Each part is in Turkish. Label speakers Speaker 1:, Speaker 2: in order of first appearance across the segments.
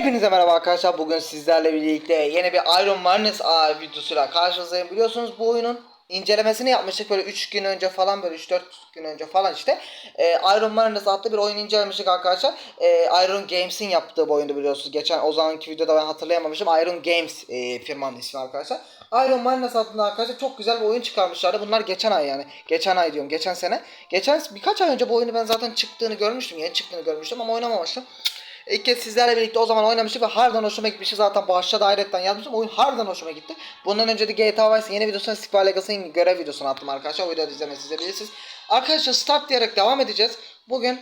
Speaker 1: Hepinize merhaba arkadaşlar. Bugün sizlerle birlikte yeni bir Iron Manes A videosuyla karşınızdayım. Biliyorsunuz bu oyunun incelemesini yapmıştık böyle 3 gün önce falan böyle 3-4 gün önce falan işte. Ee, Iron Manes adlı bir oyun incelemiştik arkadaşlar. Ee, Iron Games'in yaptığı bu oyunu biliyorsunuz. Geçen o zamanki videoda ben hatırlayamamışım. Iron Games e, firmanın ismi arkadaşlar. Iron Manes adında arkadaşlar çok güzel bir oyun çıkarmışlardı. Bunlar geçen ay yani. Geçen ay diyorum. Geçen sene. Geçen birkaç ay önce bu oyunu ben zaten çıktığını görmüştüm. Yeni çıktığını görmüştüm ama oynamamıştım. İlk kez sizlerle birlikte o zaman oynamıştık ve harbiden hoşuma gitmişti. Zaten başta da hayretten yazmıştım. Oyun harbiden hoşuma gitti. Bundan önce de GTA Vice yeni videosunu Square Legacy'nin görev videosunu attım arkadaşlar. O videoyu izlemeyi izleyebilirsiniz. Arkadaşlar start diyerek devam edeceğiz. Bugün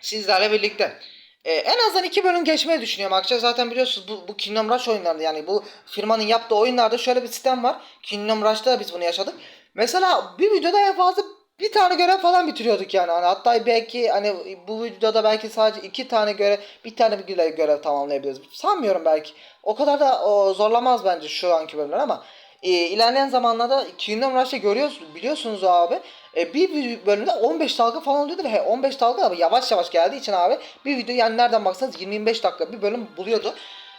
Speaker 1: sizlerle birlikte. Ee, en azından iki bölüm geçmeyi düşünüyorum arkadaşlar. Zaten biliyorsunuz bu, bu Kingdom Rush oyunlarında yani bu firmanın yaptığı oyunlarda şöyle bir sistem var. Kingdom Rush'ta da biz bunu yaşadık. Mesela bir videoda en fazla bir tane görev falan bitiriyorduk yani. Hani hatta belki hani bu videoda belki sadece iki tane görev, bir tane bir görev, tamamlayabiliriz. Sanmıyorum belki. O kadar da o, zorlamaz bence şu anki bölümler ama e, ilerleyen zamanlarda Kingdom Rush'ı görüyorsunuz, biliyorsunuz abi. E, bir, bölümde 15 dalga falan oluyordu ve he, 15 dalga abi yavaş yavaş geldiği için abi bir video yani nereden baksanız 25 dakika bir bölüm buluyordu.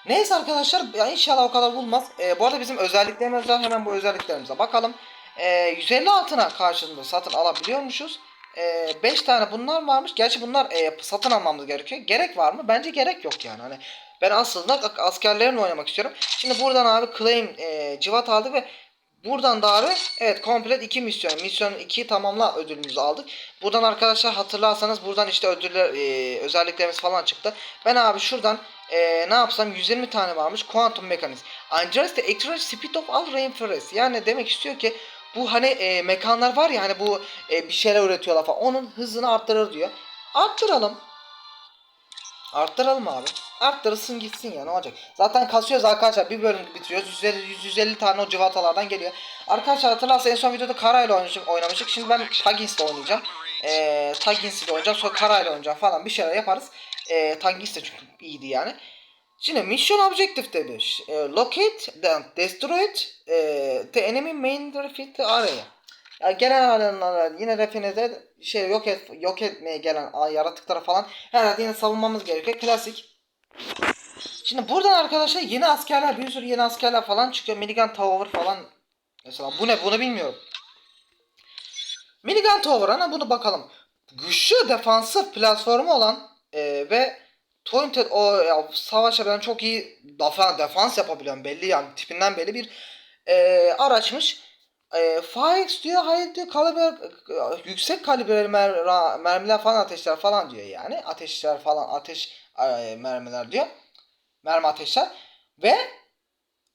Speaker 1: Neyse arkadaşlar ya inşallah o kadar bulmaz. E, bu arada bizim özelliklerimiz var. Hemen bu özelliklerimize bakalım. E, 150 altına karşılığında satın alabiliyormuşuz. 5 tane bunlar varmış. Gerçi bunlar e, satın almamız gerekiyor. Gerek var mı? Bence gerek yok yani. Hani ben aslında askerlerimle oynamak istiyorum. Şimdi buradan abi claim e, civat aldık ve buradan da abi evet komplet 2 misyon. Misyon 2'yi tamamla ödülümüzü aldık. Buradan arkadaşlar hatırlarsanız buradan işte ödüller e, özelliklerimiz falan çıktı. Ben abi şuradan e, ne yapsam 120 tane varmış. Quantum Mechanics. Android the extra speed of all rainforest. Yani demek istiyor ki bu hani e, mekanlar var ya hani bu e, bir şeyler üretiyorlar falan. Onun hızını arttırır diyor. Arttıralım. Arttıralım abi. Arttırırsın gitsin ya ne olacak. Zaten kasıyoruz arkadaşlar. Bir bölüm bitiriyoruz. 150, 150 tane o civatalardan geliyor. Arkadaşlar hatırlarsa en son videoda Kara ile oynamıştık. Şimdi ben Taggins'le oynayacağım. Ee, Taggins'le oynayacağım. Sonra Kara ile oynayacağım falan. Bir şeyler yaparız. Ee, Taggins de çünkü iyiydi yani. Şimdi mission objective demiş. E, locate, then destroy e, the enemy main refit area. Yani gelen alanlar yine refinede şey yok et yok etmeye gelen yaratıklara falan herhalde yine savunmamız gerekiyor. Klasik. Şimdi buradan arkadaşlar yeni askerler bir sürü yeni askerler falan çıkıyor. Milligan Tower falan. Mesela bu ne bunu bilmiyorum. Milligan Tower ana bunu bakalım. Güçlü defansif platformu olan e, ve Taunted o ya, savaşa ben çok iyi defans, defans yapabilen belli yani tipinden belli bir e, araçmış. E, Faix diyor hayır diyor kalibre yüksek kalibreli mer, mermiler falan ateşler falan diyor yani. Ateşler falan ateş e, mermiler diyor. Mermi ateşler ve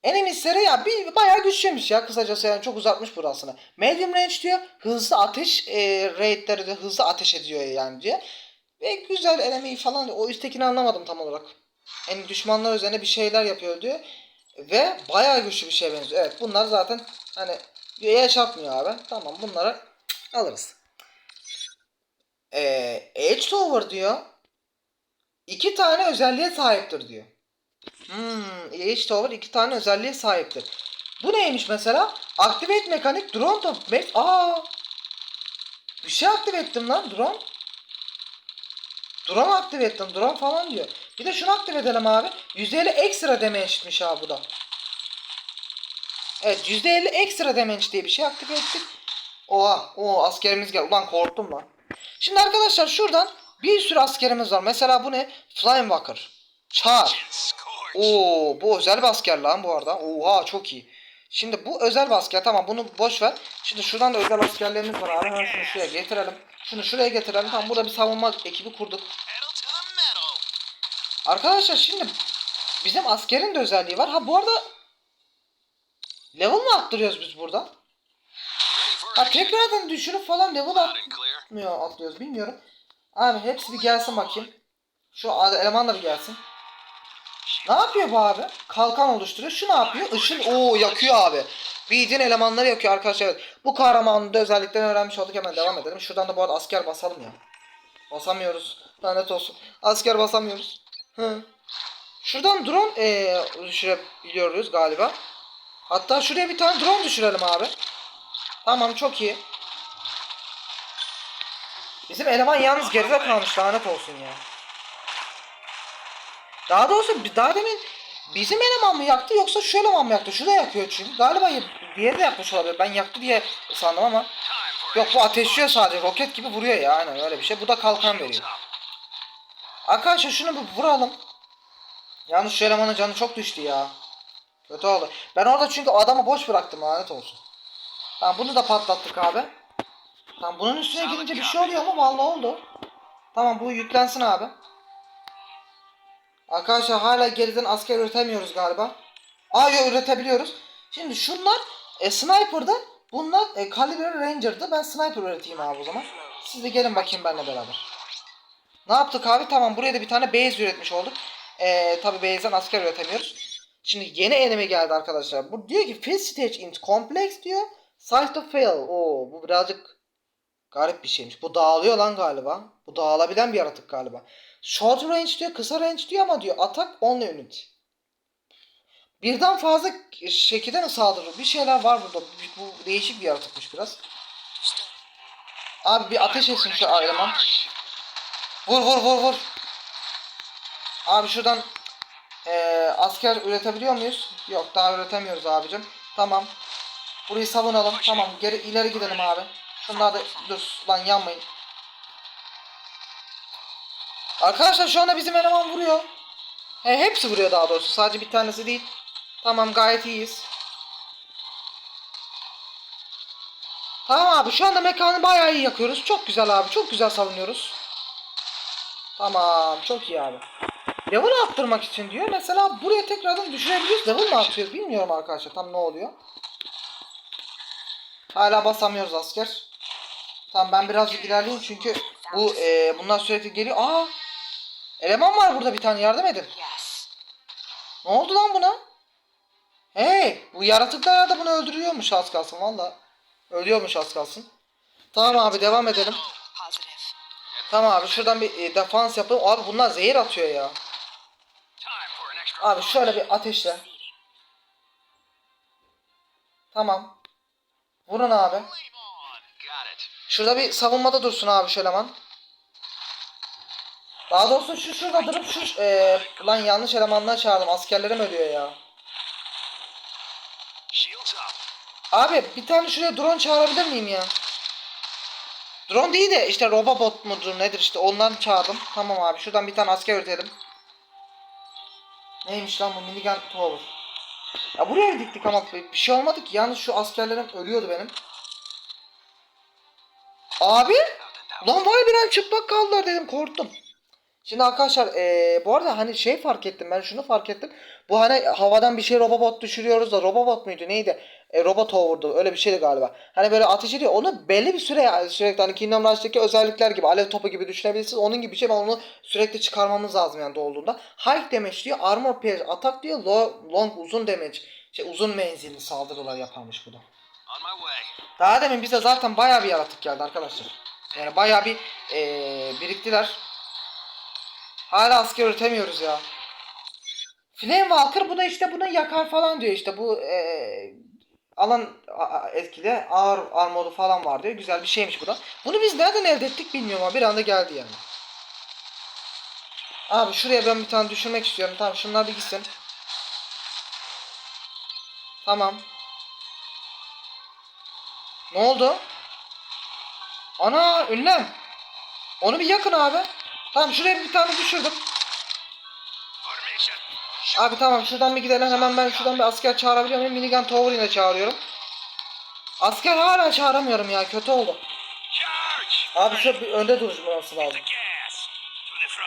Speaker 1: Enemisleri ya bir bayağı güçlüymüş ya kısacası yani çok uzatmış burasını. Medium range diyor hızlı ateş e, raidleri de hızlı ateş ediyor yani diyor. Ve güzel enemy falan o üsttekini anlamadım tam olarak. Yani düşmanlar üzerine bir şeyler yapıyor diyor. Ve bayağı güçlü bir şey benziyor. Evet bunlar zaten hani yaşatmıyor abi. Tamam bunları alırız. Ee, Edge Tower diyor. İki tane özelliğe sahiptir diyor. Hmm, Edge Tower iki tane özelliğe sahiptir. Bu neymiş mesela? Activate mekanik drone top. Aa! Bir şey aktive ettim lan drone. Drone aktive ettim. Drone falan diyor. Bir de şunu aktive edelim abi. %50 ekstra damage'miş abi bu da. Evet %50 ekstra damage diye bir şey aktive ettik. Oha. O askerimiz geldi. Ulan korktum lan. Şimdi arkadaşlar şuradan bir sürü askerimiz var. Mesela bu ne? Flying Walker. Char. Oo, bu özel bir asker lan bu arada. Oha çok iyi. Şimdi bu özel bir asker. Tamam bunu boş ver. Şimdi şuradan da özel askerlerimiz var. Hemen şunu şuraya getirelim. Şunu şuraya getirelim. Tamam burada bir savunma ekibi kurduk. Arkadaşlar şimdi bizim askerin de özelliği var. Ha bu arada level mı arttırıyoruz biz burada? Ha tekrardan düşürüp falan level atmıyor atlıyoruz bilmiyorum. Abi hepsi bir gelsin bakayım. Şu eleman da bir gelsin. Ne yapıyor bu abi? Kalkan oluşturuyor. Şu ne yapıyor? Işın o yakıyor abi. Bildiğin elemanları yakıyor arkadaşlar. Bu kahramanın da özelliklerini öğrenmiş olduk. Hemen devam edelim. Şuradan da bu arada asker basalım ya. Basamıyoruz. Lanet olsun. Asker basamıyoruz. Hı. Şuradan drone ee, düşürebiliyoruz galiba. Hatta şuraya bir tane drone düşürelim abi. Tamam çok iyi. Bizim eleman yalnız geride kalmış lanet olsun ya. Daha doğrusu daha demin bizim eleman mı yaktı yoksa şu eleman mı yaktı? Şu da yakıyor çünkü. Galiba diğeri de yakmış olabilir. Ben yaktı diye sandım ama. Yok bu ateşliyor sadece. Roket gibi vuruyor ya. Aynen öyle bir şey. Bu da kalkan veriyor. Arkadaşlar şunu bir vuralım. Yalnız şu elemanın canı çok düştü ya. Kötü oldu. Ben orada çünkü adamı boş bıraktım lanet olsun. Tamam bunu da patlattık abi. Tamam bunun üstüne gidince bir şey oluyor mu? Vallahi oldu. Tamam bu yüklensin abi. Arkadaşlar hala geriden asker üretemiyoruz galiba. Aa yok üretebiliyoruz. Şimdi şunlar e, sniper'da bunlar e, caliber ranger'dı. Ben sniper üreteyim abi o zaman. Siz de gelin bakayım benimle beraber. Ne yaptık abi? Tamam buraya da bir tane base üretmiş olduk. Ee, tabi base'den asker üretemiyoruz. Şimdi yeni enemy geldi arkadaşlar. Bu diyor ki fill stage in complex diyor. Site to fail. Oo bu birazcık garip bir şeymiş. Bu dağılıyor lan galiba. Bu dağılabilen bir yaratık galiba. Short range diyor, kısa range diyor ama diyor attack only unit. Birden fazla şekilde mi saldırır? Bir şeyler var burada. Bu, değişik bir yaratıkmış biraz. Abi bir ateş etsin şu eleman. Vur vur vur vur. Abi şuradan eee, asker üretebiliyor muyuz? Yok daha üretemiyoruz abicim. Tamam. Burayı savunalım. Tamam geri ileri gidelim abi. Şunlar da dur lan yanmayın. Arkadaşlar şu anda bizim eleman vuruyor. He, hepsi vuruyor daha doğrusu. Sadece bir tanesi değil. Tamam gayet iyiyiz. Tamam abi şu anda mekanı bayağı iyi yakıyoruz. Çok güzel abi. Çok güzel savunuyoruz. Tamam çok iyi abi. Level arttırmak için diyor. Mesela buraya tekrardan düşürebiliyoruz. Level mi artıyoruz bilmiyorum arkadaşlar tam ne oluyor. Hala basamıyoruz asker. Tamam ben birazcık ilerleyeyim çünkü bu e, bunlar sürekli geliyor. Aa! Eleman var burada bir tane yardım edin. Ne oldu lan buna? Hey! Bu yaratıklar da bunu öldürüyormuş az kalsın valla. Ölüyormuş az kalsın. Tamam abi devam edelim. Tamam abi şuradan bir e, defans yapalım. Abi bunlar zehir atıyor ya. Abi şöyle bir ateşle. Tamam. Vurun abi. Şurada bir savunmada dursun abi şu eleman. Daha doğrusu şu şurada durup şu e, lan yanlış elemanlar çağırdım. Askerlerim ölüyor ya.
Speaker 2: Shields up.
Speaker 1: Abi bir tane şuraya drone çağırabilir miyim ya? Drone değil de işte robot mudur nedir işte ondan çağırdım. Tamam abi şuradan bir tane asker üretelim. Neymiş lan bu minigun tower. Ya buraya diktik ama bir şey olmadı ki. Yalnız şu askerlerim ölüyordu benim. Abi lan vay bir an çıplak kaldılar dedim korktum. Şimdi arkadaşlar eee, bu arada hani şey fark ettim ben şunu fark ettim. Bu hani havadan bir şey robot düşürüyoruz da robot muydu neydi? E, robot hover'dı öyle bir şeydi galiba. Hani böyle ateş ediyor onu belli bir süre yani sürekli hani Kingdom Rush'taki özellikler gibi alev topu gibi düşünebilirsiniz. Onun gibi bir şey ama onu sürekli çıkarmamız lazım yani dolduğunda. High damage diyor armor pierce atak diyor low, long uzun damage. Şey uzun menzilli saldırılar yaparmış bu da. Daha demin bize zaten bayağı bir yaratık geldi arkadaşlar. Yani bayağı bir eee, biriktiler. Hala asker üretemiyoruz ya. Flame Walker bu da işte bunu yakar falan diyor işte bu eee, alan etkili ağır armoru falan var diyor. Güzel bir şeymiş bu da. Bunu biz nereden elde ettik bilmiyorum ama bir anda geldi yani. Abi şuraya ben bir tane düşürmek istiyorum. Tamam şunlar bir gitsin. Tamam. Ne oldu? Ana ünlem. Onu bir yakın abi. Tamam şuraya bir tane düşürdüm. Abi tamam şuradan bir gidelim hemen ben şuradan bir asker çağırabiliyor muyum? Minigun Tower yine çağırıyorum. Asker hala çağıramıyorum ya kötü oldu. Abi şu bir önde durması lazım.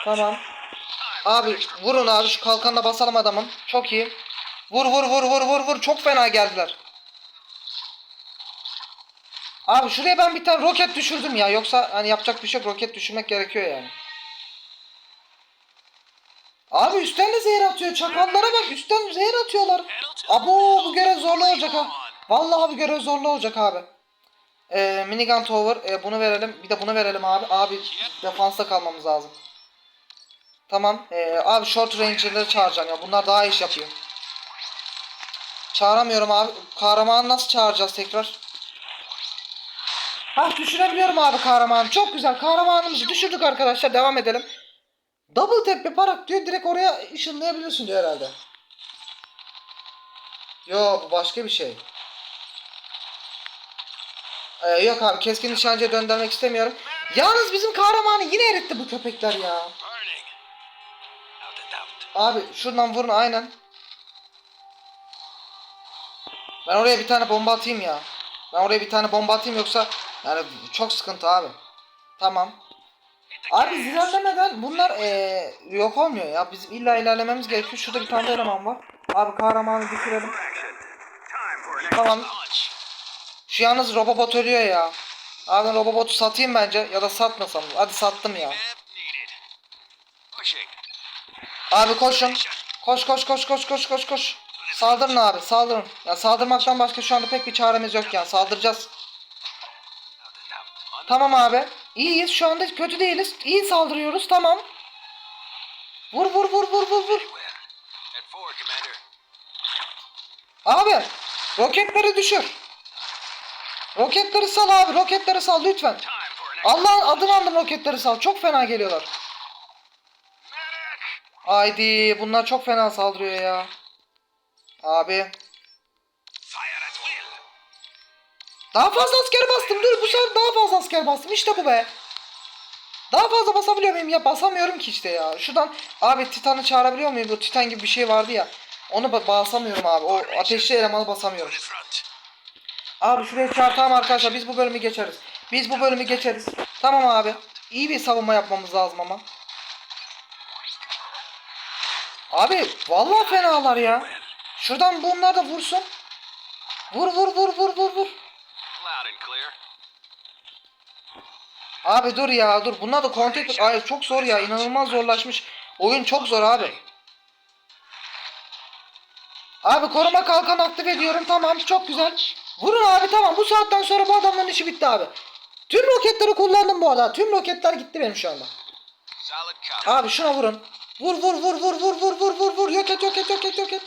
Speaker 1: Tamam. Abi vurun abi şu kalkanla basalım adamın. Çok iyi. Vur vur vur vur vur vur çok fena geldiler. Abi şuraya ben bir tane roket düşürdüm ya. Yoksa hani yapacak bir şey yok. Roket düşürmek gerekiyor yani. Abi üstten de zehir atıyor. Çakallara bak üstten zehir atıyorlar. Abo bu görev zorlu olacak ha. Vallahi bu görev zorlu olacak abi. Ee, minigun tower ee, bunu verelim. Bir de bunu verelim abi. Abi defansta kalmamız lazım. Tamam. Ee, abi short ranger'ları çağıracağım ya. Bunlar daha iş yapıyor. Çağıramıyorum abi. Kahramanı nasıl çağıracağız tekrar? Ha düşürebiliyorum abi kahramanı. Çok güzel. Kahramanımızı düşürdük arkadaşlar. Devam edelim. Double tap yaparak diyor direkt oraya ışınlayabiliyorsun diyor herhalde. Yo bu başka bir şey. Ee, yok abi keskin nişancıya döndürmek istemiyorum. Yalnız bizim kahramanı yine eritti bu köpekler ya. Abi şuradan vurun aynen. Ben oraya bir tane bomba atayım ya. Ben oraya bir tane bomba atayım yoksa yani çok sıkıntı abi. Tamam. Abi
Speaker 2: gas.
Speaker 1: ilerlemeden bunlar eee, yok olmuyor ya. Bizim illa ilerlememiz gerekiyor. Şurada bir tane de eleman var. Abi kahramanı
Speaker 2: an
Speaker 1: Tamam. Şu yalnız robobot ölüyor ya. Abi robobotu satayım bence ya da satmasam. Hadi sattım ya. Abi koşun. Koş koş koş koş koş koş koş. Saldırın abi saldırın. Ya saldırmaktan başka şu anda pek bir çaremiz yok yani saldıracağız. Tamam abi. İyiyiz şu anda kötü değiliz. İyi saldırıyoruz tamam. Vur vur vur vur vur vur. Abi roketleri düşür. Roketleri sal abi roketleri sal lütfen. Allah'ın adını andım roketleri sal. Çok fena geliyorlar. Haydi bunlar çok fena saldırıyor ya. Abi. Daha fazla asker bastım. Dur bu sefer daha fazla asker bastım. İşte bu be. Daha fazla basabiliyor muyum ya? Basamıyorum ki işte ya. Şuradan abi Titan'ı çağırabiliyor muyum? Bu Titan gibi bir şey vardı ya. Onu ba- basamıyorum abi. O ateşli elemanı basamıyorum. Abi şuraya çağır tamam arkadaşlar. Biz bu bölümü geçeriz. Biz bu bölümü geçeriz. Tamam abi. İyi bir savunma yapmamız lazım ama. Abi vallahi fenalar ya. Şuradan bunlar da vursun. Vur vur vur vur vur vur. Abi dur ya dur. Bunlar da contact ay çok zor ya. İnanılmaz zorlaşmış. Oyun çok zor abi. Abi koruma kalkan aktif ediyorum. Tamam çok güzel. Vurun abi tamam. Bu saatten sonra bu adamların işi bitti abi. Tüm roketleri kullandım bu arada. Tüm roketler gitti benim şu anda. Abi şuna vurun. Vur vur vur vur vur vur vur vur vur. Yok et yok et yok et yok et.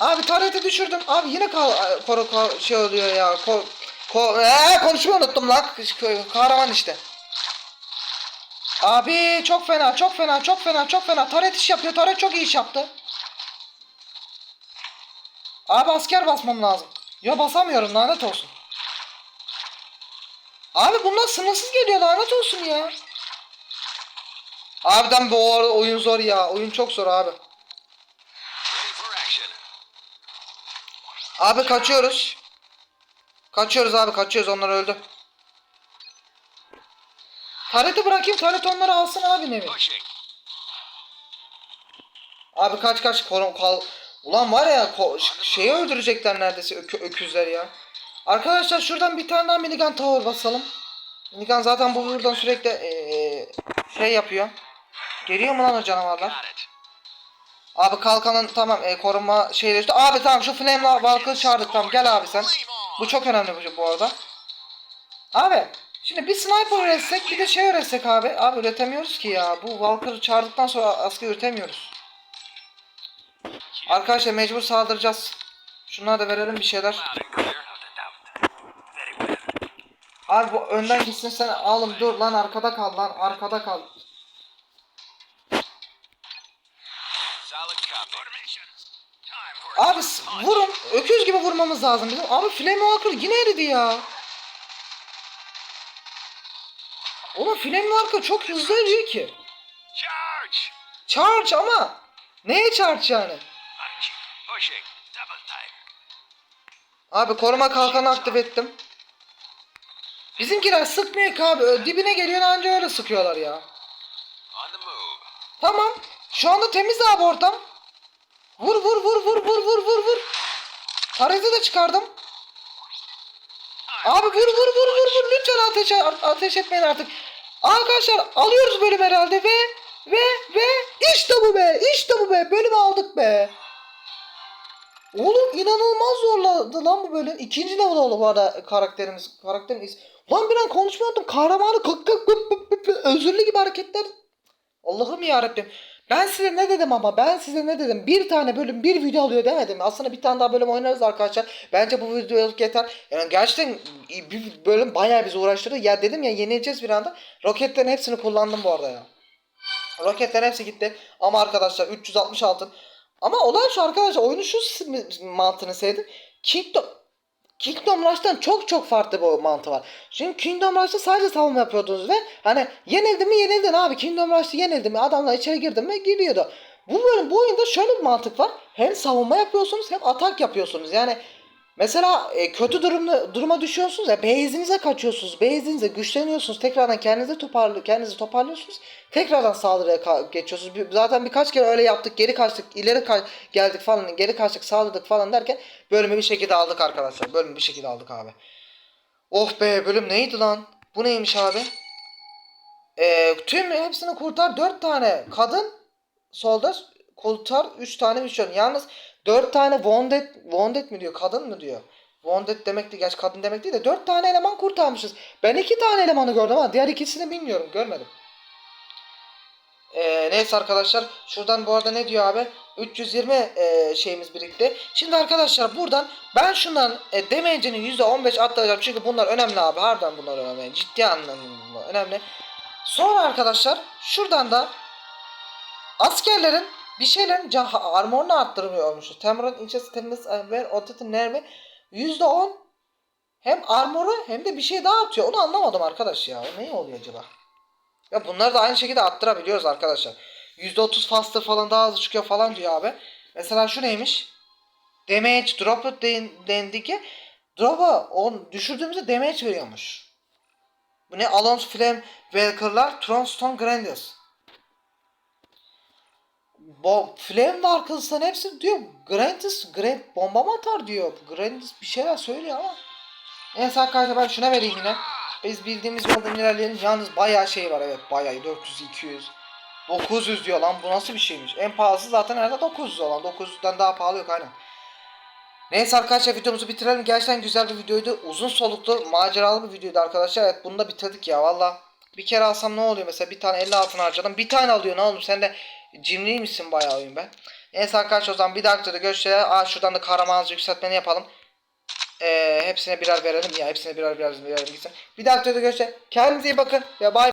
Speaker 1: Abi tareti düşürdüm. Abi yine kal kor, kor- şey oluyor ya. Ko, ko, ee, konuşmayı unuttum lan. Kahraman işte. Abi çok fena çok fena çok fena çok fena. Taret iş yapıyor. Taret çok iyi iş yaptı. Abi asker basmam lazım. Ya basamıyorum lanet olsun. Abi bunlar sınırsız geliyor lanet olsun ya. Harbiden bu oyun zor ya. Oyun çok zor abi. Abi kaçıyoruz. Kaçıyoruz abi kaçıyoruz onlar öldü. Tareti bırakayım taret onları alsın abi nevi.
Speaker 2: Pushing.
Speaker 1: Abi kaç kaç korum kal. Ulan var ya şeyi öldürecekler neredeyse ökü- öküzler ya. Arkadaşlar şuradan bir tane daha minigun tower basalım. Minigun zaten bu buradan sürekli eee, şey yapıyor. Geliyor mu lan o canavarlar? Abi kalkanın tamam e, koruma şeyleri işte. Abi tamam şu flame valk'ı çağırdık tamam gel abi sen. Bu çok önemli bu, bu arada. Abi şimdi bir sniper üretsek bir de şey üretsek abi. Abi üretemiyoruz ki ya. Bu Valkyr'ı çağırdıktan sonra asker üretemiyoruz. Arkadaşlar mecbur saldıracağız. Şunlara da verelim bir şeyler. Abi bu önden gitsin sen alım dur lan arkada kal lan arkada kal. Vurun öküz gibi vurmamız lazım bizim. Abi Flame Walker yine eridi ya. Oğlum Flame Walker çok hızlı eriyor ki.
Speaker 2: charge.
Speaker 1: Charge ama neye charge yani? Abi koruma kalkanı aktif ettim. Bizimkiler sıkmıyor ki abi. Dibine geliyor anca öyle sıkıyorlar ya. Tamam. Şu anda temiz abi ortam. Vur vur vur vur vur vur vur vur. Tareti de çıkardım. Abi vur vur vur vur vur lütfen ateş ateş etmeyin artık. Arkadaşlar alıyoruz bölüm herhalde ve ve ve işte bu be işte bu be bölümü aldık be. Oğlum inanılmaz zorladı lan bu bölüm. İkinci level oldu bu arada karakterimiz. Karakterin is. Lan bir an konuşmayı unuttum. Kahramanı kık kık kık kık özürlü gibi hareketler. Allah'ım ya Rabbim. Ben size ne dedim ama ben size ne dedim? Bir tane bölüm bir video alıyor demedim. Aslında bir tane daha bölüm oynarız arkadaşlar. Bence bu videoluk yeter. Yani gerçekten bir bölüm bayağı bizi uğraştırdı. Ya dedim ya yenileceğiz bir anda. Roketlerin hepsini kullandım bu arada ya. Roketlerin hepsi gitti. Ama arkadaşlar 360 altın. Ama olay şu arkadaşlar oyunu şu mantığını sevdim. Kingdom Kingdom Rush'tan çok çok farklı bir mantığı var. Çünkü Kingdom Rush'ta sadece savunma yapıyordunuz ve hani yenildin mi yenildin abi. Kingdom Rush'ta yenildin mi adamlar içeri girdi mi giriyordu. Bu bölüm bu oyunda şöyle bir mantık var. Hem savunma yapıyorsunuz hem atak yapıyorsunuz. Yani mesela e, kötü durumda duruma düşüyorsunuz ya base'inize kaçıyorsunuz. Base'inize güçleniyorsunuz. Tekrardan kendinizi toparlı kendinizi toparlıyorsunuz. Tekrardan saldırıya geçiyorsunuz. Zaten birkaç kere öyle yaptık. Geri kaçtık, ileri ka- geldik falan, geri kaçtık, saldırdık falan derken bölümü bir şekilde aldık arkadaşlar. Bölümü bir şekilde aldık abi. Oh be bölüm neydi lan? Bu neymiş abi? Ee, tüm hepsini kurtar. 4 tane kadın solda kurtar. 3 tane misyon. Yalnız 4 tane wounded, wounded mi diyor? Kadın mı diyor? Wounded demek değil. Gerçi kadın demek değil de 4 tane eleman kurtarmışız. Ben 2 tane elemanı gördüm ama diğer ikisini bilmiyorum. Görmedim. Ee, neyse arkadaşlar şuradan bu arada ne diyor abi 320 e, şeyimiz birikti. Şimdi arkadaşlar buradan ben şundan e, damage'ini %15 atlayacağım çünkü bunlar önemli abi harbiden bunlar önemli ciddi anlamda önemli. Sonra arkadaşlar şuradan da askerlerin bir şeylerin can, armorunu arttırmıyormuş. Temur'un ince sistemimiz ve ototin nermi %10 hem armoru hem de bir şey daha atıyor. Onu anlamadım arkadaş ya. O ne oluyor acaba? Ya bunları da aynı şekilde arttırabiliyoruz arkadaşlar. %30 faster falan daha hızlı çıkıyor falan diyor abi. Mesela şu neymiş? Damage drop'u den, dendi ki drop'u on düşürdüğümüzde damage veriyormuş. Bu ne? Alonso Flame Walker'lar Tronstone Grandios. Bo Flame Walkers'ın hepsi diyor Grandis Grand bomba mı atar diyor. Grandis bir şeyler söylüyor ama. Neyse arkadaşlar ben şuna vereyim yine. Biz bildiğimiz yoldan ilerleyelim. Yalnız bayağı şey var evet bayağı 400 200 900 diyor lan bu nasıl bir şeymiş. En pahalısı zaten herhalde 900 olan. 900'den daha pahalı yok aynen. Neyse arkadaşlar videomuzu bitirelim. Gerçekten güzel bir videoydu. Uzun soluklu maceralı bir videoydu arkadaşlar. Evet bunu da bitirdik ya valla. Bir kere alsam ne oluyor mesela bir tane 50 altın harcadım. Bir tane alıyor ne oğlum sen de cimri misin bayağı oyun ben. Neyse arkadaşlar o zaman bir dahaki videoda görüşeceğiz. Aa şuradan da kahramanızı yükseltmeni yapalım. Ee, hepsine birer verelim ya. Hepsine birer birer verelim. Bir dahaki videoda görüşeceğiz. Kendinize iyi bakın ve bay